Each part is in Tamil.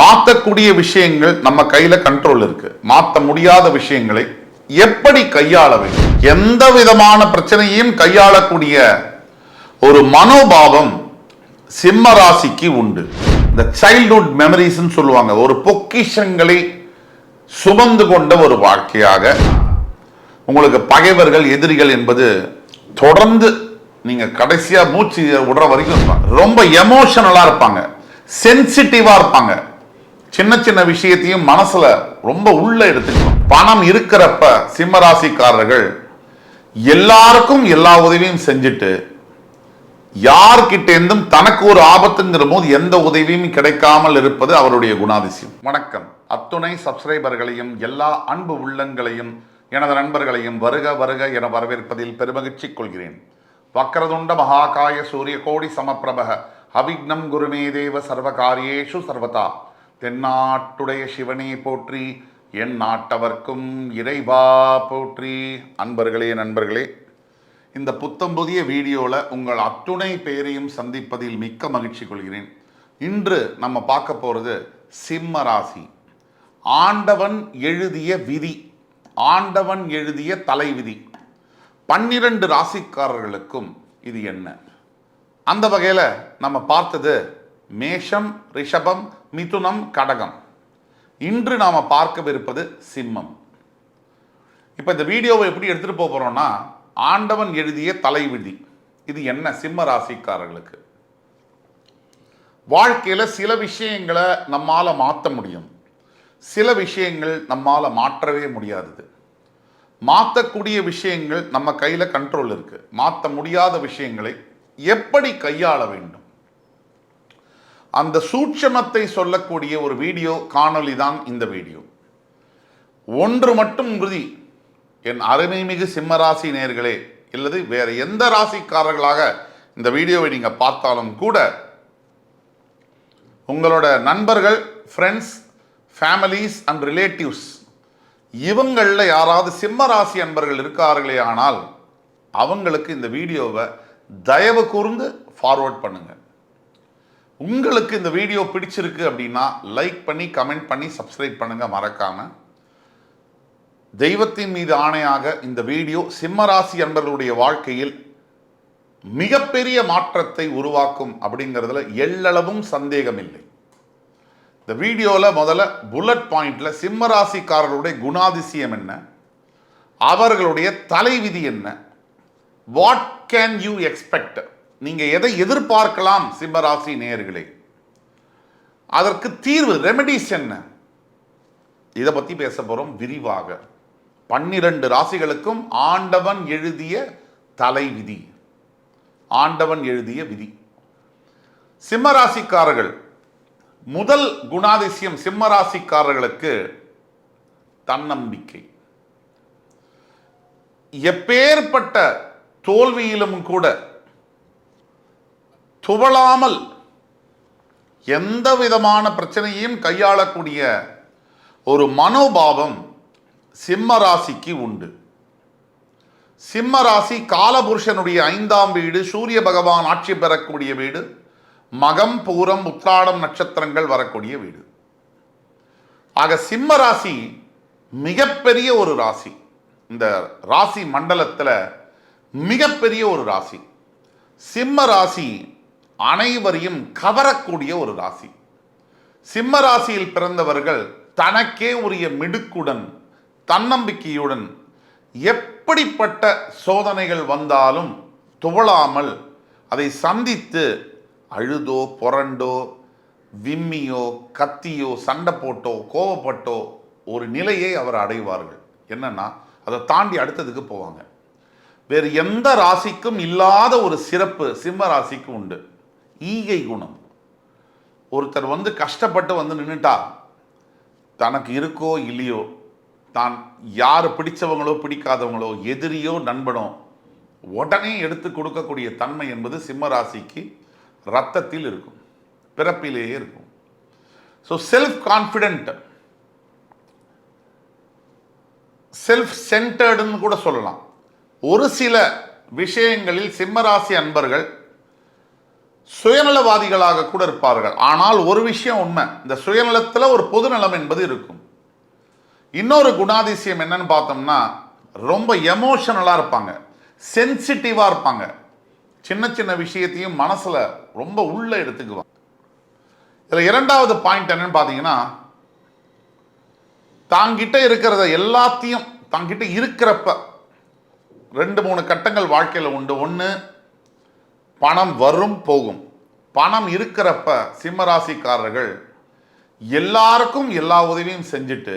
மாற்றக்கூடிய விஷயங்கள் நம்ம கையில கண்ட்ரோல் இருக்கு. மாற்ற முடியாத விஷயங்களை எப்படி கையாள வேண்டும்? எந்த விதமான பிரச்சனையும் கையாளக்கூடிய ஒரு மனோபாவம் சிம்ம ராசிக்கு உண்டு. இந்த சைல்ட்ஹுட் மெமரிஸ் சொல்லுவாங்க. ஒரு பொக்கிஷங்களை சுமந்து கொண்ட ஒரு வாழ்க்கையாக உங்களுக்கு பகைவர்கள் எதிரிகள் என்பது தொடர்ந்து நீங்க கடைசியா மூச்சு விடுற வரைக்கும் இருப்பாங்க. ரொம்ப எமோஷனலா இருப்பாங்க. சென்சிட்டிவா இருப்பாங்க. சின்ன சின்ன விஷயத்தையும் மனசுல ரொம்ப உள்ள எடுத்துக்கணும். பணம் இருக்கிறப்ப சிம்மராசிக்காரர்கள் எல்லாருக்கும் எல்லா உதவியும் செஞ்சுட்டு யார்கிட்ட இருந்தும் தனக்கு ஒரு ஆபத்துங்கிற போது எந்த உதவியும் கிடைக்காமல் இருப்பது அவருடைய குணாதிசயம். வணக்கம். அத்துணை சப்ஸ்கிரைபர்களையும் எல்லா அன்பு உள்ளங்களையும் எனது நண்பர்களையும் வருக வருக என வரவேற்பதில் பெருமகிழ்ச்சி கொள்கிறேன். வக்கரதுண்ட மகாகாய சூரிய கோடி சமப்பிரபக அவிக்னம் குருமே தேவ சர்வகாரியேஷு சர்வதா. தென்னாட்டுடைய சிவனே போற்றி என் நாட்டவர்க்கும் இறைவா போற்றி. அன்பர்களே நண்பர்களே இந்த புத்தம் புதிய வீடியோவில் உங்கள் அத்துணை பேரையும் சந்திப்பதில் மிக்க மகிழ்ச்சி கொள்கிறேன். இன்று நம்ம பார்க்க போகிறது சிம்ம ராசி. ஆண்டவன் எழுதிய விதி ஆண்டவன் எழுதிய தலைவிதி. பன்னிரண்டு ராசிக்காரர்களுக்கும் இது என்ன? அந்த வகையில் நம்ம பார்த்தது மேஷம் ரிஷபம் மிதுனம் கடகம். இன்று நாம் பார்க்கவிருப்பது சிம்மம். இப்போ இந்த வீடியோவை எப்படி எடுத்துகிட்டு போக போகிறோம்னா ஆண்டவன் எழுதிய தலைவிதி. இது என்ன? சிம்ம ராசிக்காரர்களுக்கு. வாழ்க்கையில் சில விஷயங்களை நம்மால் மாற்ற முடியும். சில விஷயங்கள் நம்மால் மாற்றவே முடியாதது. மாற்றக்கூடிய விஷயங்கள் நம்ம கையில் கண்ட்ரோல் இருக்குது மாற்ற முடியாத விஷயங்களை எப்படி கையாள வேண்டும்? அந்த சூட்சமத்தை சொல்லக்கூடிய ஒரு வீடியோ காணொளி தான் இந்த வீடியோ. ஒன்று மட்டும் உறுதி. என் அருமைமிகு சிம்மராசி நேர்களே அல்லது வேறு எந்த ராசிக்காரர்களாக இந்த வீடியோவை நீங்கள் பார்த்தாலும் கூட உங்களோட நண்பர்கள் ஃப்ரெண்ட்ஸ் ஃபேமிலிஸ் அண்ட் ரிலேட்டிவ்ஸ் இவங்களில் யாராவது சிம்ம ராசி அன்பர்கள் இருக்கார்களே ஆனால் அவங்களுக்கு இந்த வீடியோவை தயவு கூர்ந்து ஃபார்வர்ட் பண்ணுங்கள் உங்களுக்கு இந்த வீடியோ பிடிச்சிருக்கு அப்படின்னா லைக் பண்ணி கமெண்ட் பண்ணி சப்ஸ்கிரைப் பண்ணுங்க மறக்காம. தெய்வத்தின் மீது ஆணையாக இந்த வீடியோ சிம்மராசி அன்பர்களுடைய வாழ்க்கையில் மிகப்பெரிய மாற்றத்தை உருவாக்கும் அப்படிங்கிறதுல எள்ளளவும் சந்தேகம் இல்லை இந்த வீடியோவில் முதல்ல புல்லட் பாயிண்டில் சிம்மராசிக்காரர்களுடைய குணாதிசயம் என்ன? அவர்களுடைய தலைவிதி என்ன? வாட் கேன் யூ எக்ஸ்பெக்ட் நீங்க எதை எதிர்பார்க்கலாம் சிம்மராசி நேயர்களே? அதற்கு தீர்வு ரெமெடிஸ் என்ன? இதை பத்தி பேச போறோம் விரிவாக. பன்னிரண்டு ராசிகளுக்கும் ஆண்டவன் எழுதிய தலைவிதி. ஆண்டவன் எழுதிய விதி. சிம்மராசிக்காரர்கள் முதல் குணாதிசயம் சிம்மராசிக்காரர்களுக்கு தன்னம்பிக்கை. எப்பேற்பட்ட தோல்வியிலும் கூட துவளாமல் எந்த விதமான பிரச்சனையும் கையாளக்கூடிய ஒரு மனோபாவம் சிம்ம ராசிக்கு உண்டு. சிம்ம ராசி காலபுருஷனுடைய ஐந்தாம் வீடு சூரிய பகவான் ஆட்சி பெறக்கூடிய வீடு மகம் பூரம் உத்ராடம் நட்சத்திரங்கள் வரக்கூடிய வீடு. ஆக சிம்ம ராசி மிகப்பெரிய ஒரு ராசி. இந்த ராசி மண்டலத்தில் மிகப்பெரிய ஒரு ராசி. சிம்ம ராசி அனைவரையும் கவரக்கூடிய ஒரு ராசி. சிம்ம ராசியில் பிறந்தவர்கள் தனக்கே உரிய மிடுக்குடன் தன்னம்பிக்கையுடன் எப்படிப்பட்ட சோதனைகள் வந்தாலும் துவளாமல் அதை சந்தித்து அழுதோ புரண்டோ விம்மியோ கத்தியோ சண்டை போட்டோ கோவப்பட்டோ ஒரு நிலையை அவர் அடைவார்கள். என்னன்னா அதை தாண்டி அடுத்ததுக்கு போவாங்க. வேறு எந்த ராசிக்கும் இல்லாத ஒரு சிறப்பு சிம்ம ராசிக்கு உண்டு. ஈகை குணம். ஒருத்தர் வந்து கஷ்டப்பட்டு வந்து நின்றுட்டா தனக்கு இருக்கோ இல்லையோ தான் யார் பிடிச்சவங்களோ பிடிக்காதவங்களோ எதிரியோ நண்பனோ உடனே எடுத்து கொடுக்கக்கூடிய தன்மை என்பது சிம்ம ராசிக்கு ரத்தத்தில் இருக்கும். பிறப்பிலேயே இருக்கும். ஸோ செல்ஃப் கான்ஃபிடென்ட் செல்ஃப் சென்டர்டுன்னு கூட சொல்லலாம். ஒரு சில விஷயங்களில் சிம்மராசி அன்பர்கள் சுயநலவாதிகளாக கூட இருப்பார்கள். ஆனால் ஒரு விஷயம் உண்மை இந்த சுயநலத்தில் ஒரு பொதுநலம் என்பது இருக்கும். இன்னொரு குணாதிசயம் என்னன்னு பார்த்தோம்னா ரொம்ப எமோஷனலாக இருப்பாங்க சென்சிட்டிவாக இருப்பாங்க. சின்ன சின்ன விஷயத்தையும் மனசில் ரொம்ப உள்ள எடுத்துக்குவாங்க. இதில் இரண்டாவது பாயிண்ட் என்னன்னு பார்த்தீங்கன்னா தாங்கிட்ட இருக்கிறத எல்லாத்தையும் தாங்கிட்ட இருக்கிறப்ப ரெண்டு மூணு கட்டங்கள் வாழ்க்கையில் உண்டு. ஒன்று பணம் வரும் போகும். பணம் இருக்கிறப்ப சிம்மராசிக்காரர்கள் எல்லாருக்கும் எல்லா உதவியும் செஞ்சுட்டு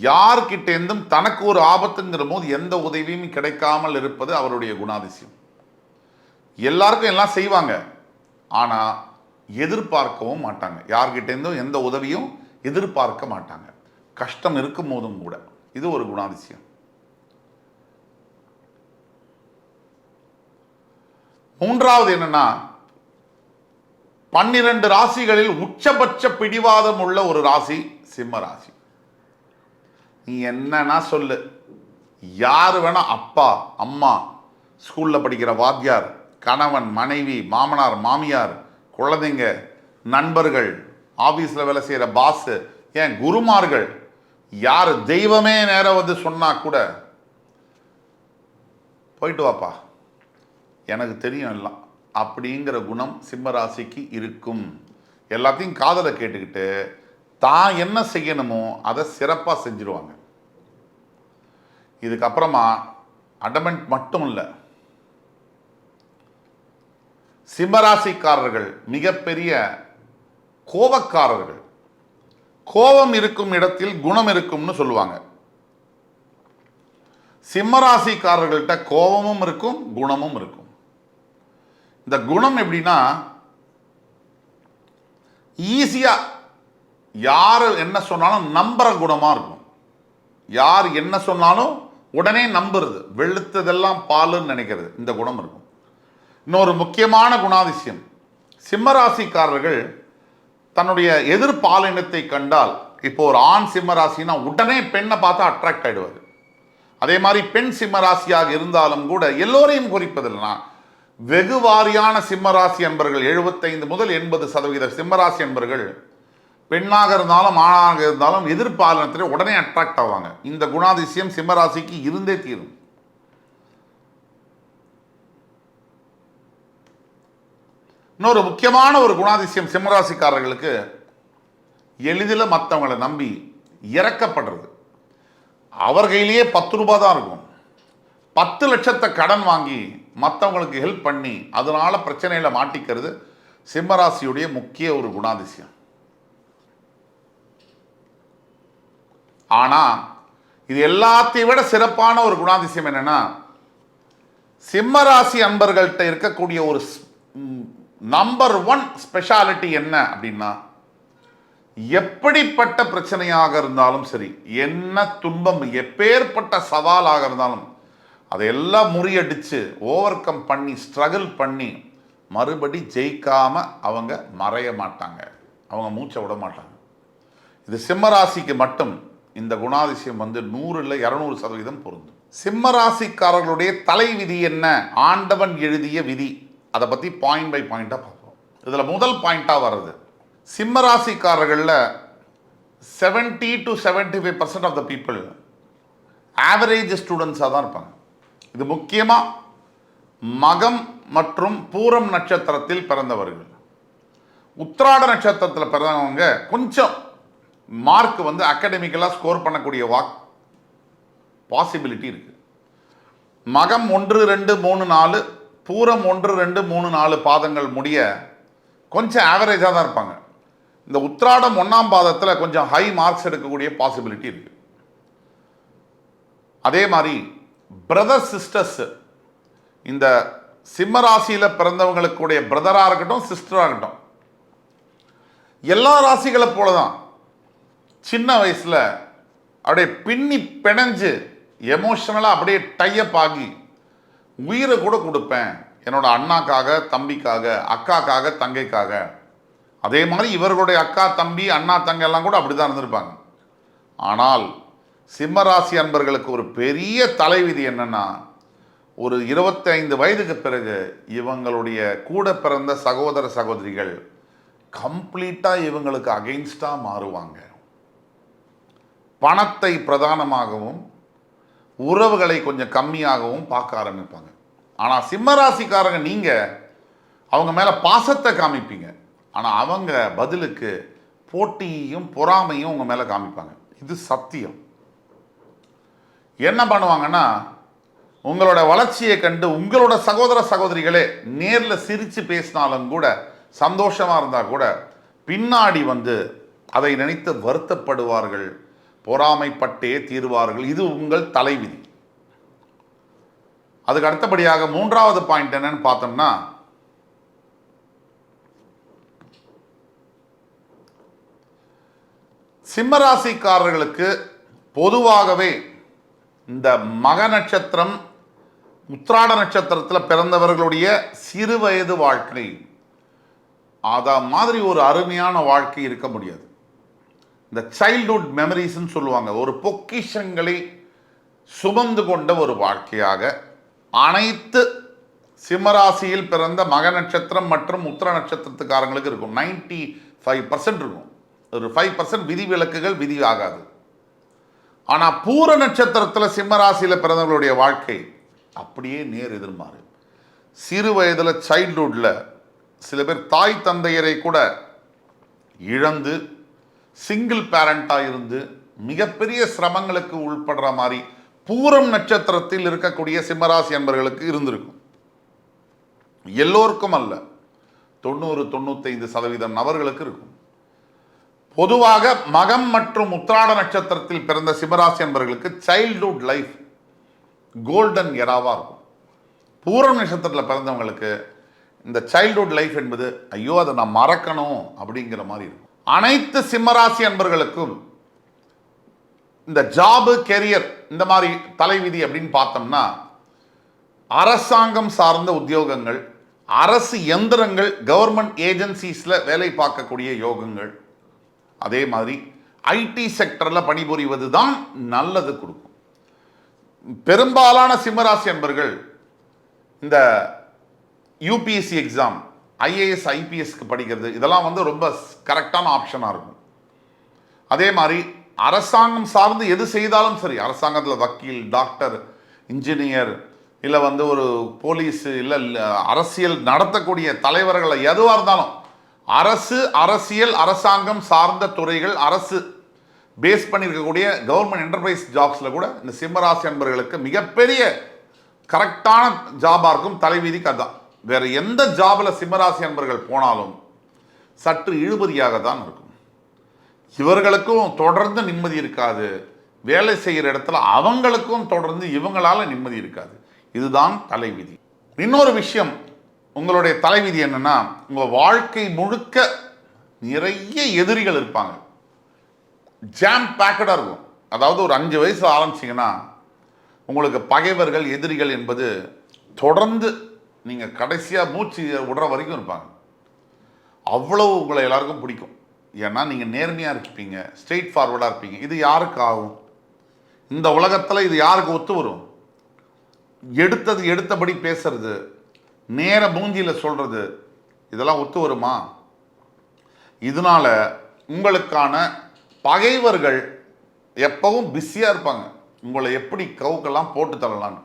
யார்கிட்டேருந்தும் தனக்கு ஒரு ஆபத்துங்கிற போது எந்த உதவியும் கிடைக்காமல் இருப்பது அவருடைய குணாதிசயம். எல்லாருக்கும் எல்லாம் செய்வாங்க. ஆனால் எதிர்பார்க்கவும் மாட்டாங்க. யார்கிட்டேருந்தும் எந்த உதவியும் எதிர்பார்க்க மாட்டாங்க. கஷ்டம் இருக்கும் போதும் கூட. இது ஒரு குணாதிசயம். மூன்றாவது என்னன்னா பன்னிரண்டு ராசிகளில் உச்சபட்ச பிடிவாதம் உள்ள ஒரு ராசி சிம்ம ராசி. நீ என்னன்னா சொல்லு. யார் வேணா அப்பா அம்மா ஸ்கூலில் படிக்கிற வாத்தியார் கணவன் மனைவி மாமனார் மாமியார் குழந்தைங்க நண்பர்கள் ஆஃபீஸில் வேலை செய்கிற பாஸு ஏன் குருமார்கள் யார் தெய்வமே நேரம் வந்து சொன்னா கூட போயிட்டு வாப்பா. எனக்கு தெரியும் எல்லாம். அப்படிங்கிற குணம் சிம்மராசிக்கு இருக்கும். எல்லாத்தையும் காதலை கேட்டுக்கிட்டு தான் என்ன செய்யணுமோ அதை சிறப்பாக செஞ்சுருவாங்க. இதுக்கப்புறமா அடமெண்ட் மட்டும் இல்லை. சிம்மராசிக்காரர்கள் மிகப்பெரிய கோபக்காரர்கள். கோபம் இருக்கும் இடத்தில் குணம் இருக்கும்னு சொல்லுவாங்க. சிம்மராசிக்காரர்கள்ட்ட கோபமும் இருக்கும் குணமும் இருக்கும். இந்த குணம் எப்படின்னா ஈஸியாக யார் என்ன சொன்னாலும் நம்புற குணமாக இருக்கும். யார் என்ன சொன்னாலும் உடனே நம்புறது வெளுத்ததெல்லாம் பாலுன்னு நினைக்கிறது இந்த குணம் இருக்கும். இன்னொரு முக்கியமான குணாதிசயம் சிம்மராசிக்காரர்கள் தன்னுடைய எதிர் பாலினத்தை கண்டால் இப்போ ஒரு ஆண் சிம்மராசினா உடனே பெண்ணை பார்த்தா அட்ராக்ட் ஆகிடுவார் அதே மாதிரி பெண் சிம்மராசியாக இருந்தாலும் கூட எல்லோரையும் குறிப்பதில்லை. வெகு வாரியான சிம்மராசி என்பர்கள் எழுபத்தைந்து முதல் எண்பது சதவீத சிம்மராசி என்பர்கள் பெண்ணாக இருந்தாலும் ஆணாக இருந்தாலும் எதிர்பாலனத்தில் உடனே அட்ராக்ட் ஆவாங்க. இந்த குணாதிசயம் சிம்மராசிக்கு இருந்தே தீரும். இன்னொரு முக்கியமான ஒரு குணாதிசயம் சிம்மராசிக்காரர்களுக்கு எளிதில் மற்றவங்களை நம்பி இறக்கப்படுறது. அவர் கையிலேயே பத்து ரூபாய் தான் இருக்கும். பத்து லட்சத்தை கடன் வாங்கி மற்றவங்களுக்கு ஹெல்ப் பண்ணி அதனால் பிரச்சனையில் மாட்டிக்கிறது சிம்மராசியுடைய முக்கிய ஒரு குணாதிசயம். ஆனால் இது எல்லாத்தையும் விட சிறப்பான ஒரு குணாதிசயம் என்னென்னா சிம்மராசி அன்பர்கள்ட்ட இருக்கக்கூடிய ஒரு நம்பர் ஒன் ஸ்பெஷாலிட்டி என்ன அப்படின்னா எப்படிப்பட்ட பிரச்சனையாக இருந்தாலும் சரி என்ன துன்பம் எப்பேற்பட்ட சவாலாக இருந்தாலும் அதையெல்லாம் முறியடிச்சு ஓவர் கம் பண்ணி ஸ்ட்ரகிள் பண்ணி மறுபடி ஜெயிக்காமல் அவங்க மறைய மாட்டாங்க. அவங்க மூச்சை விட மாட்டாங்க. இது சிம்மராசிக்கு மட்டும் இந்த குணாதிசயம் வந்து நூறில் இரநூறு சதவீதம் பொருந்தும். சிம்மராசிக்காரர்களுடைய தலை விதி என்ன? ஆண்டவன் எழுதிய விதி. அதை பற்றி பாயிண்ட் பை பாயிண்ட்டாக பார்ப்போம். இதில் முதல் பாயிண்ட்டாக வர்றது சிம்மராசிக்காரர்களில் seventy two seventy five percent of the people average ஸ்டூடெண்ட்ஸாக தான் இருப்பாங்க. இது முக்கியமாக மகம் மற்றும் பூரம் நட்சத்திரத்தில் பிறந்தவர்கள். உத்திராட நட்சத்திரத்தில் பிறந்தவங்க கொஞ்சம் மார்க் வந்து அகாடமிக்கலாக ஸ்கோர் பண்ணக்கூடிய வாக் பாசிபிலிட்டி இருக்கு. மகம் ஒன்று ரெண்டு மூணு நாலு பூரம் ஒன்று ரெண்டு மூணு நாலு பாதங்கள் முடிய கொஞ்சம் ஆவரேஜாக தான் இருப்பாங்க. இந்த உத்திராடம் ஒன்றாம் பாதத்தில் கொஞ்சம் ஹை மார்க்ஸ் எடுக்கக்கூடிய பாசிபிலிட்டி இருக்கு. அதே மாதிரி பிரதர் சிஸ்டர்ஸ் இந்த சிம்ம ராசியில் பிறந்தவங்களுக்குடைய பிரதராக இருக்கட்டும் சிஸ்டராக இருக்கட்டும் எல்லா ராசிகளை போல தான் சின்ன வயசில் அப்படியே பின்னி பிணைஞ்சு எமோஷனலாக அப்படியே டையப் ஆகி உயிரை கூட கொடுப்பேன். என்னோட அண்ணாக்காக தம்பிக்காக அக்காக்காக தங்கைக்காக. அதே மாதிரி இவர்களுடைய அக்கா தம்பி அண்ணா தங்கை எல்லாம் கூட அப்படி தான் இருந்திருப்பாங்க. ஆனால் சிம்மராசி அன்பர்களுக்கு ஒரு பெரிய தலைவிதி என்னன்னா ஒரு 25 வயதுக்கு பிறகு இவங்களுடைய கூட பிறந்த சகோதர சகோதரிகள் கம்ப்ளீட்டாக இவங்களுக்கு அகெயின்ஸ்டாக மாறுவாங்க. பணத்தை பிரதானமாகவும் உறவுகளை கொஞ்சம் கம்மியாகவும் பார்க்க ஆரம்பிப்பாங்க. ஆனால் சிம்மராசிக்காரங்க நீங்கள் அவங்க மேலே பாசத்தை காமிப்பீங்க. ஆனால் அவங்க பதிலுக்கு போட்டியையும் பொறாமையும் உங்கள் மேலே காமிப்பாங்க. இது சத்தியம். என்ன பண்ணுவாங்கன்னா உங்களோட வளர்ச்சியை கண்டு உங்களோட சகோதர சகோதரிகளே நேரில் சிரித்து பேசினாலும் கூட சந்தோஷமாக இருந்தால் கூட பின்னாடி வந்து அதை நினைத்து வருத்தப்படுவார்கள் பொறாமைப்பட்டே தீர்வார்கள். இது உங்கள் தலைவிதி. அதுக்கு அடுத்தபடியாக மூன்றாவது பாயிண்ட் என்னன்னு பார்த்தோம்னா சிம்மராசிக்காரர்களுக்கு பொதுவாகவே இந்த மக நட்சத்திரம் உத்ராட நட்சத்திரத்தில் பிறந்தவர்களுடைய சிறு வயது வாழ்க்கை. அதை மாதிரி ஒரு அருமையான வாழ்க்கை இருக்க முடியாது. இந்த சைல்ட்ஹுட் மெமரிஸ்ன்னு சொல்லுவாங்க. ஒரு பொக்கிஷங்களை சுமந்து கொண்ட ஒரு வாழ்க்கையாக அனைத்து சிம்மராசியில் பிறந்த மக நட்சத்திரம் மற்றும் உத்திர நட்சத்திரத்துக்காரங்களுக்கு இருக்கும். 95% ஃபைவ் பர்சன்ட் இருக்கும். ஒரு ஃபைவ் பர்சன்ட் விதிவிலக்குகள் விதி ஆகாது ஆனால் பூர நட்சத்திரத்தில் சிம்மராசியில் பிறந்தவர்களுடைய வாழ்க்கை அப்படியே நேர் எதிர்மாறு. சிறு வயதில் சைல்ட்ஹுட்டில் சில பேர் தாய் தந்தையரை கூட இழந்து சிங்கிள் பேரண்டாக இருந்து மிகப்பெரிய சிரமங்களுக்கு உள்படுற மாதிரி பூரம் நட்சத்திரத்தில் இருக்கக்கூடிய சிம்மராசி என்பர்களுக்கு இருந்திருக்கும். எல்லோருக்கும் அல்ல தொண்ணூறு தொண்ணூத்தைந்து சதவீதம் நபர்களுக்கு இருக்கும். பொதுவாக மகம் மற்றும் உத்திராட நட்சத்திரத்தில் பிறந்த சிவராசி அன்பர்களுக்கு சைல்ட்ஹுட் லைஃப் கோல்டன் எராவாக இருக்கும். பூரம் நட்சத்திரத்தில் பிறந்தவங்களுக்கு இந்த சைல்ட்ஹுட் லைஃப் என்பது ஐயோ அதை நான் மறக்கணும் அப்படிங்கிற மாதிரி இருக்கும். அனைத்து சிம்மராசி அன்பர்களுக்கும் இந்த ஜாபு கெரியர் இந்த மாதிரி தலைவிதி அப்படின்னு பார்த்தோம்னா அரசாங்கம் சார்ந்த உத்தியோகங்கள் அரசு எந்திரங்கள் கவர்மெண்ட் ஏஜென்சிஸில் வேலை பார்க்கக்கூடிய யோகங்கள் அதே மாதிரி ஐடி செக்டரில் பணிபுரிவது தான் நல்லது கொடுக்கும். பெரும்பாலான சிம்மராசி அன்பர்கள் இந்த யூபிஎஸ்சி எக்ஸாம் ஐஏஎஸ் ஐபிஎஸ்க்கு படிக்கிறது இதெல்லாம் வந்து ரொம்ப கரெக்டான ஆப்ஷனாக இருக்கும். அதே மாதிரி அரசாங்கம் சார்ந்து எது செய்தாலும் சரி அரசாங்கத்தில் வக்கீல் டாக்டர் இன்ஜினியர் இல்லை வந்து ஒரு போலீஸ் இல்லை அரசியல் நடத்தக்கூடிய தலைவர்களை எதுவாக இருந்தாலும் அரசு அரசியல் அரசாங்கம் சார்ந்த துறைகள் அரசு. பேஸ் பண்ணியிருக்கக்கூடிய கவர்மெண்ட் என்டர்பிரைஸ் ஜாப்ஸில் கூட இந்த சிம்மராசி அன்பர்களுக்கு மிகப்பெரிய கரெக்டான ஜாபாக இருக்கும் தலைவிதிக்கு அதுதான் வேறு எந்த ஜாபில் சிம்மராசி அன்பர்கள் போனாலும் சற்று இழுபறியாக தான் இருக்கும். இவர்களுக்கும் தொடர்ந்து நிம்மதி இருக்காது. வேலை செய்கிற இடத்துல அவங்களுக்கும் தொடர்ந்து இவங்களால நிம்மதி இருக்காது. இதுதான் தலைவிதி. இன்னொரு விஷயம் உங்களுடைய தலைவிதி என்னன்னா உங்கள் வாழ்க்கை முழுக்க நிறைய எதிரிகள் இருப்பாங்க. ஜாம் பேக்கடாக இருக்கும். அதாவது ஒரு அஞ்சு வயசு ஆரம்பிச்சிங்கன்னா உங்களுக்கு பகைவர்கள் எதிரிகள் என்பது தொடர்ந்து நீங்கள் கடைசியாக மூச்சு விடுற வரைக்கும் இருப்பாங்க. அவ்வளவு உங்களை எல்லாருக்கும் பிடிக்கும். ஏன்னா நீங்கள் நேர்மையாக இருப்பீங்க ஸ்ட்ரெயிட் ஃபார்வர்டாக இருப்பீங்க. இது யாருக்கு ஆகும்? இந்த உலகத்தில் இது யாருக்கு ஒத்து வரும்? எடுத்தது எடுத்தபடி பேசுறது நேர பூந்தியில் சொல்கிறது இதெல்லாம் ஒத்து வருமா? இதனால உங்களுக்கான பகைவர்கள் எப்பவும் பிஸியாக இருப்பாங்க. உங்களை எப்படி கவுக்கெல்லாம் போட்டு தரலான்னு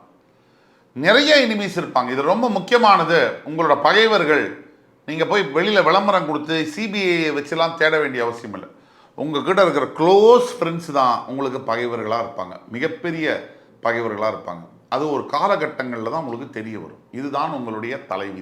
நிறைய இனிமீஸ் இருப்பாங்க. இது ரொம்ப முக்கியமானது. உங்களோட பகைவர்கள் நீங்கள் போய் வெளியில் விளம்பரம் கொடுத்து சிபிஐ வச்சுலாம் தேட வேண்டிய அவசியம் இல்லை. உங்ககிட்ட இருக்கிற க்ளோஸ் ஃப்ரெண்ட்ஸ் தான் உங்களுக்கு பகைவர்களாக இருப்பாங்க. மிகப்பெரிய பகைவர்களாக இருப்பாங்க. அது ஒரு காலகட்டங்களில் தான் உங்களுக்கு தெரிய வரும். இதுதான் உங்களுடைய தலைவிதி.